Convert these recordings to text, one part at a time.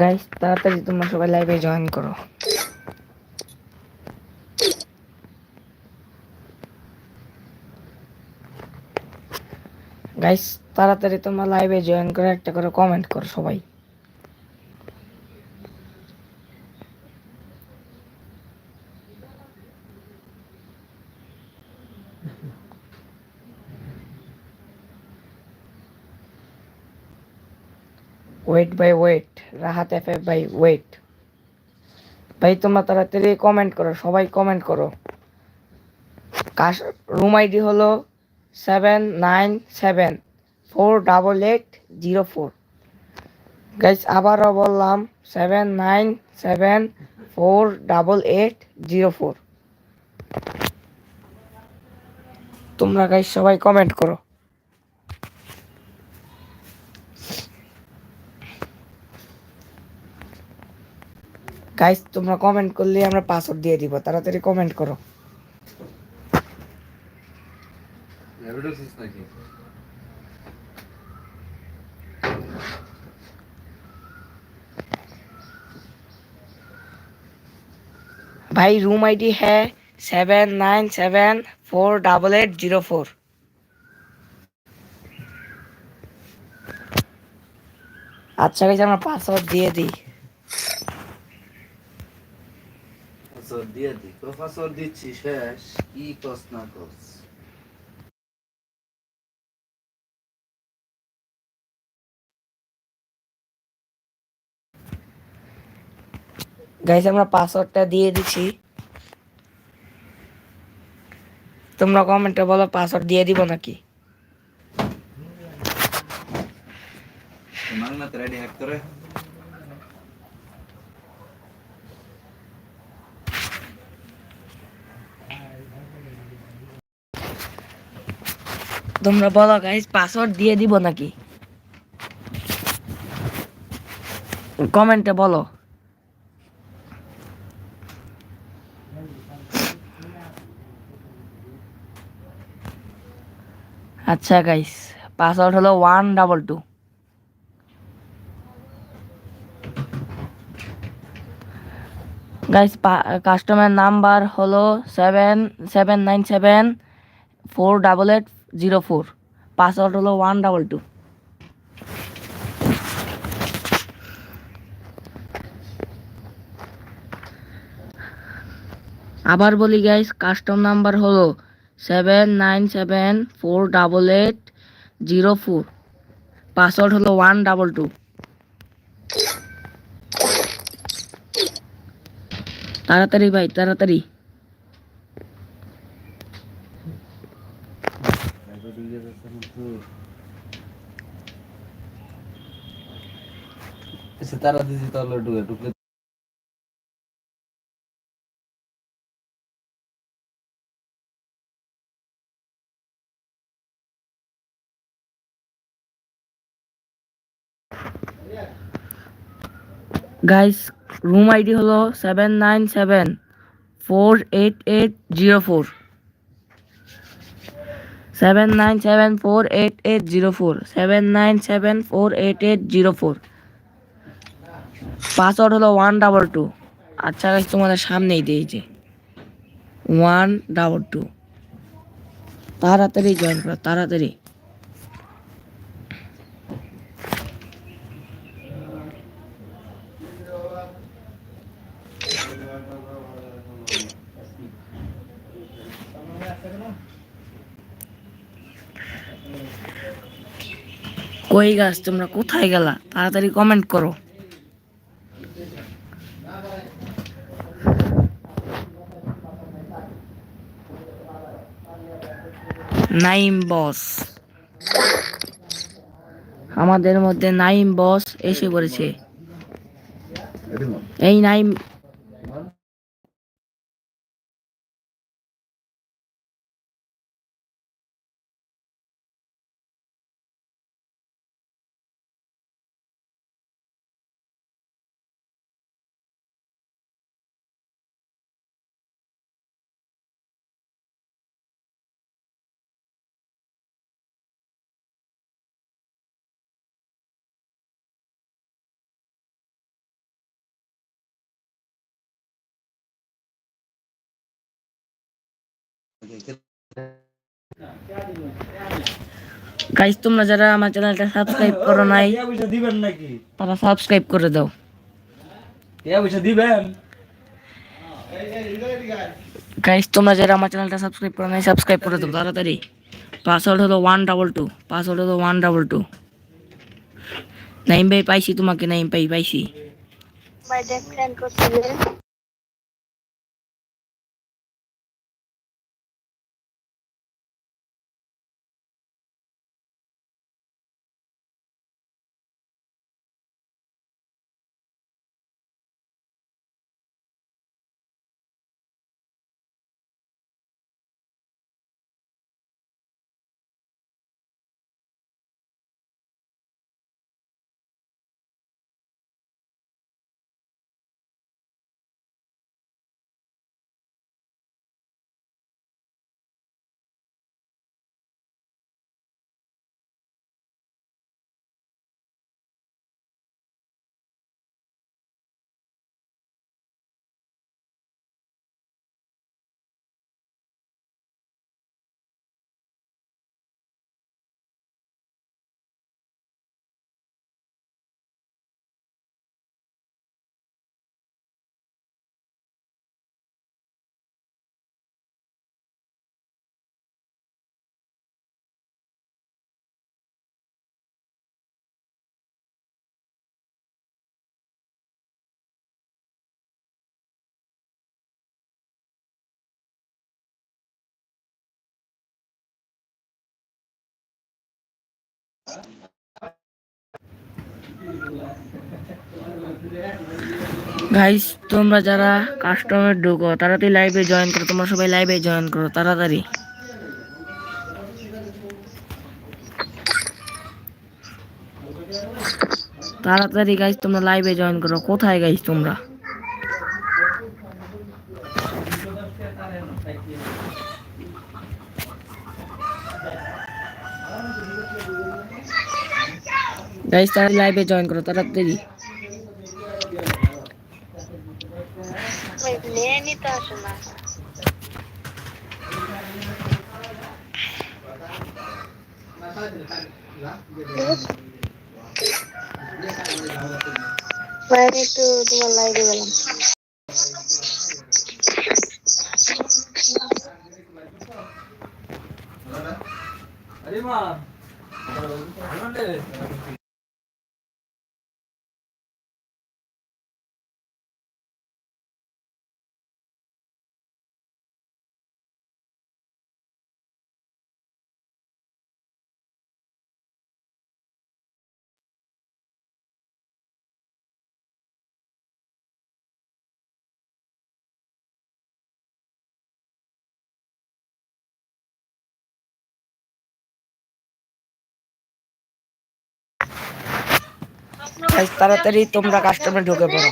Guys তাড়াতাড়ি তোমরা সবাই লাইভে জয়েন করো। গাইস তাড়াতাড়ি তোমরা লাইভে জয়েন করে, একটা করে কমেন্ট করো সবাই। Wait bye wait Rahat F F bye wait ভাই তোমরা তাড়াতাড়ি কমেন্ট করো সবাই কমেন্ট করো কাশ রুম আইডি হলো seven nine seven four double eight zero four guys আবারও বললাম seven nine seven four double eight zero four তোমরা গাইস সবাই কমেন্ট করো। গাইস তোমরা কমেন্ট করলে আমরা পাসওয়ার্ড দিয়ে দিব তাড়াতাড়ি কমেন্ট করো ল্যাবরেটরিস নাকি भाई रूम आईडी है seven nine seven four double eight zero four আচ্ছা গাইস আমরা পাসওয়ার্ড দিয়ে দিই পাসওয়ার্ড দিয়ে দি পাসওয়ার্ড দিচ্ছি শেষ। কি কস না কস গাইস আমরা পাসওয়ার্ডটা দিয়ে দিছি তোমরা কমেন্টে বলো পাসওয়ার্ড দিয়ে দিব নাকি? মাংনাতে রেডি হ্যাক করে। তোমরা বলো গাইস পাসওয়ার্ড দিয়ে দিব নাকি? কমেন্টে বলো। আচ্ছা গাইস পাসওয়ার্ড হলো one double two guys customer number হলো seven seven nine seven four double eight zero four. Password হলো ওয়ান ডাবল টু আবার বলি গাইস কাস্টম নাম্বার হলো seven nine seven four double eight zero four password হলো one double two তাড়াতাড়ি ভাই, তাড়াতাড়ি এসে তারা দিছি তাহলে ঢুকে ঢুকলে গাইস রুম আইডি হলো seven nine seven four eight eight zero four seven nine seven four eight eight zero four seven nine seven four eight eight zero four password হলো ওয়ান ডাবল টু আচ্ছা গাছ তোমাদের সামনেই দিয়েছে one double two তাড়াতাড়ি join করো, তাড়াতাড়ি। কই গাছ তোমরা কোথায় গেলা? তাড়াতাড়ি কমেন্ট করো। নাইম বস। আমাদের মধ্যে নাইম বস এসে পড়েছে। এই নাইম গাইস তোমরা যারা আমার চ্যানেলটা সাবস্ক্রাইব করো নাই টিয়া পয়সা দিবেন নাকি তারা সাবস্ক্রাইব করে দাও টিয়া পয়সা দিবেন গাইস তোমরা যারা আমার চ্যানেলটা সাবস্ক্রাইব করো নাই সাবস্ক্রাইব করে দাও তাড়াতাড়ি পাসওয়ার্ড হলো ওয়ান ডাবল টু পাসওয়ার্ড হলো ওয়ান ডাবল টু নাইম ভাই পাইছি তোমাকে নাইম ভাই পাইছি ভাই দেখলেন গাইস তোমরা যারা কাস্টমার ঢুকো তাড়াতাড়ি লাইভে জয়েন করো, তোমরা সবাই লাইভে জয়েন করো, তাড়াতাড়ি। তাড়াতাড়ি গাইস তোমরা লাইভে জয়েন করো। কোথায় গাইস তোমরা? গাইস তাড়াতাড়ি লাইভে জয়েন করো তাড়াতাড়ি ভাই নিয়ে নিতে আসে না ভাই আমি একটু তোমার লাইভে গেলাম তাড়াতাড়ি তোমরা কাস্টমার ঢুকে পড়ো।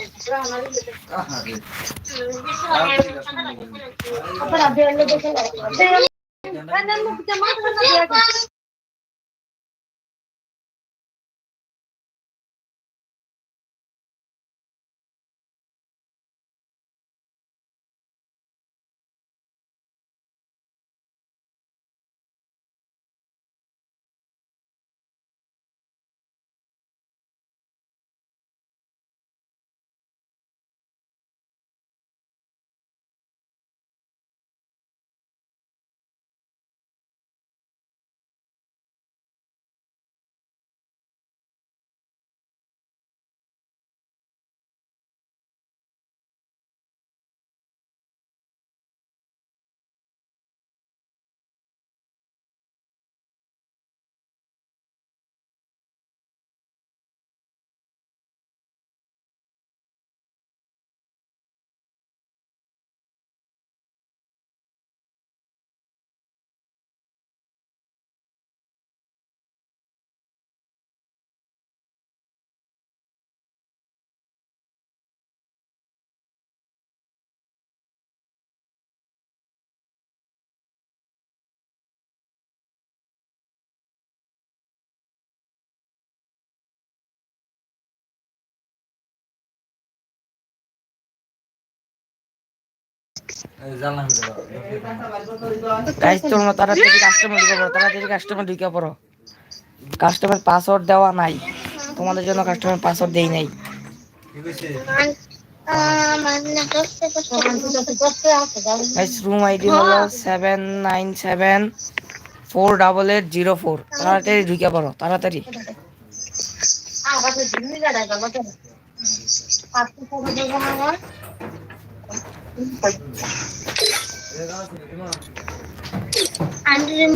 তাড়াতাড়ি কাস্টমার ঢুকে পাসওয়ার্ড দেওয়া নাই। তোমাদের জন্য কাস্টমার পাসওয়ার্ড দেই নাই। রুম আইডি হলো seven nine seven four double eight zero four তাড়াতাড়ি ঢুকে পড়ো, তাড়াতাড়ি।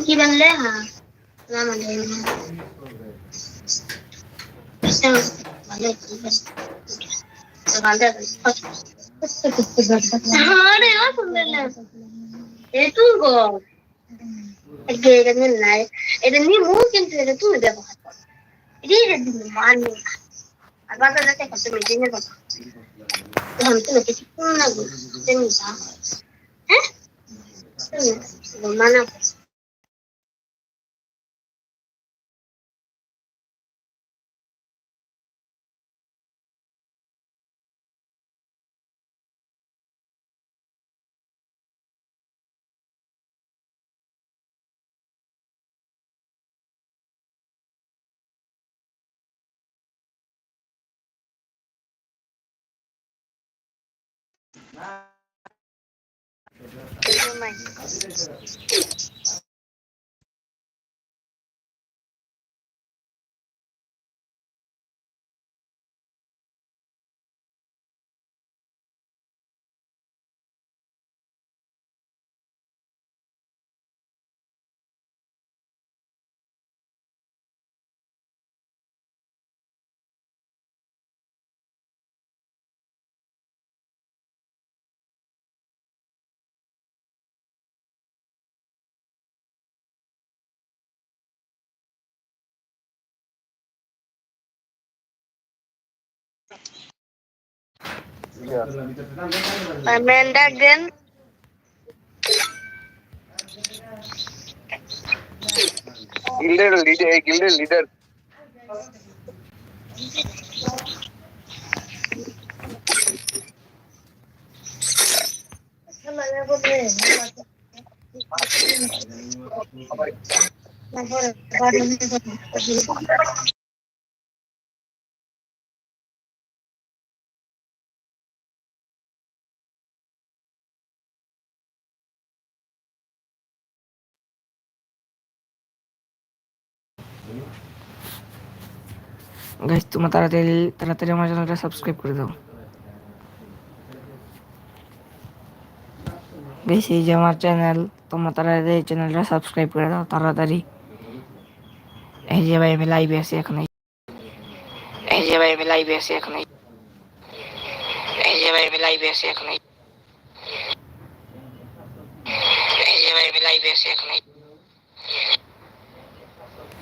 কি বললে হ্যাঁ না মানে এটা 잠시 이렇게 식품하고 있습니다. 에? 얼마나 mine. না তুমি যা হ্যাঁ মানা Amanda again. গিল্ডের গাইস তোমরা তাড়াতাড়ি তাড়াতাড়ি আমার চ্যানেলটা সাবস্ক্রাইব করে দাও। গাইস এই যে আমার চ্যানেল, তোমরা তাড়াতাড়ি চ্যানেলটা সাবস্ক্রাইব করে দাও, তাড়াতাড়ি। এই যে ভাই, আমি লাইভে আছি এখন। এই যে ভাই, আমি লাইভে আছি এখন। এই যে ভাই, আমি লাইভে আছি এখন। এই যে ভাই, আমি লাইভে আছি এখন এই যে ভাই আমি লাইভে আছি এখন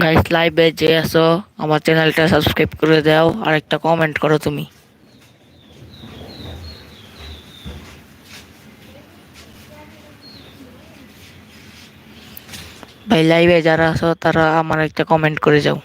গাইস লাইভে যে আসো আমার চ্যানেলটা সাবস্ক্রাইব করে দাও, আর একটা কমেন্ট করো তুমি। ভাই লাইভে যারা আসো তারা আমার একটা কমেন্ট করে যাও।